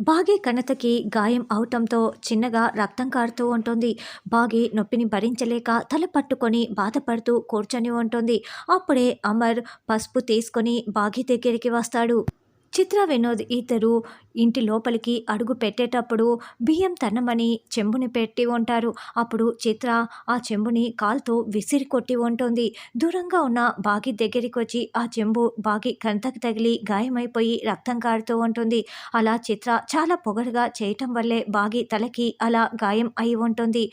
బాగి కణతకి గాయం అవటంతో చిన్నగా రక్తం కారుతూ ఉంటుంది. బాగి నొప్పిని భరించలేక తల పట్టుకొని బాధపడుతూ కూర్చొని ఉంటుంది. అప్పుడే అమర్ పసుపు తీసుకొని బాగి దగ్గరికి వస్తాడు. చిత్ర వినోద్ ఇద్దరు ఇంటి లోపలికి అడుగు పెట్టేటప్పుడు బియ్యం తన్నమని చెంబుని పెట్టి ఉంటారు. అప్పుడు చిత్ర ఆ చెంబుని కాల్తో విసిరి కొట్టి ఉంటుంది. దూరంగా ఉన్న బాగి దగ్గరికి వచ్చి ఆ చెంబు బాగి కంతకు తగిలి గాయమైపోయి రక్తం కారుతూ ఉంటుంది. అలా చిత్ర చాలా పొగరుగా చేయటం వల్లే బాగి తలకి అలా గాయం అయి ఉంటుంది.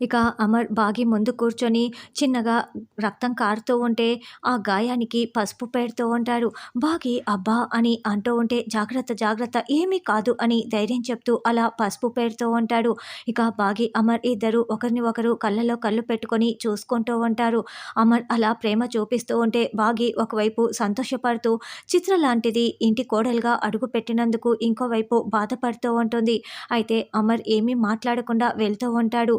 ఇక అమర్ బాగి ముందు కూర్చొని చిన్నగా రక్తం కారుతూ ఉంటే ఆ గాయానికి పసుపు పెడుతూ ఉంటాడు. బాగి అబ్బా అని అంటూ ఉంటే జాగ్రత్త జాగ్రత్త ఏమీ కాదు అని ధైర్యం చెప్తూ అలా పసుపు పెడుతూ ఉంటాడు. ఇక బాగి అమర్ ఇద్దరు ఒకరిని ఒకరు కళ్ళలో కళ్ళు పెట్టుకొని చూసుకుంటూ ఉంటారు. అమర్ అలా ప్రేమ చూపిస్తూ ఉంటే బాగి ఒకవైపు సంతోషపడుతూ చిత్ర లాంటిది ఇంటి కోడలుగా అడుగు పెట్టినందుకు ఇంకోవైపు బాధపడుతూ ఉంటుంది. అయితే అమర్ ఏమీ మాట్లాడకుండా వెళ్తూ ఉంటాడు.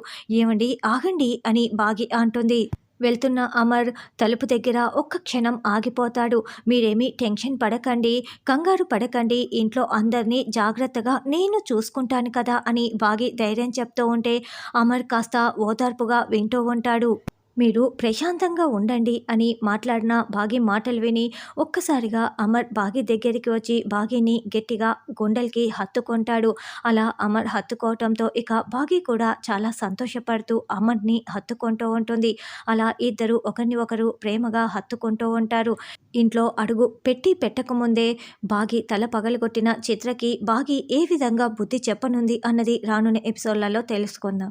ఏమండి? ఆగండి అని బాగి అంటుంది. వెళ్తున్న అమర్ తలుపు దగ్గర ఒక్క క్షణం ఆగిపోతాడు. మీరేమీ టెన్షన్ పడకండి కంగారు పడకండి. ఇంట్లో అందరినీ జాగ్రత్తగా నేను చూసుకుంటాను కదా అని బాగి ధైర్యం చెప్తూ ఉంటే అమర్ కాస్త ఓదార్పుగా వింటూ ఉంటాడు. మీరు ప్రశాంతంగా ఉండండి అని మాట్లాడిన బాగి మాటలు విని ఒక్కసారిగా అమర్ బాగి దగ్గరికి వచ్చి బాగిని గట్టిగా గుండెలకి హత్తుకుంటాడు. అలా అమర్ హత్తుకోవటంతో ఇక బాగి కూడా చాలా సంతోషపడుతూ అమర్ని హత్తుకుంటూ ఉంటుంది. అలా ఇద్దరు ఒకరిని ఒకరు ప్రేమగా హత్తుకుంటూ ఉంటారు. ఇంట్లో అడుగు పెట్టి పెట్టకముందే బాగి తల పగలగొట్టిన చిత్రకి బాగి ఏ విధంగా బుద్ధి చెప్పనుంది అన్నది రానున్న ఎపిసోడ్లలో తెలుసుకుందాం.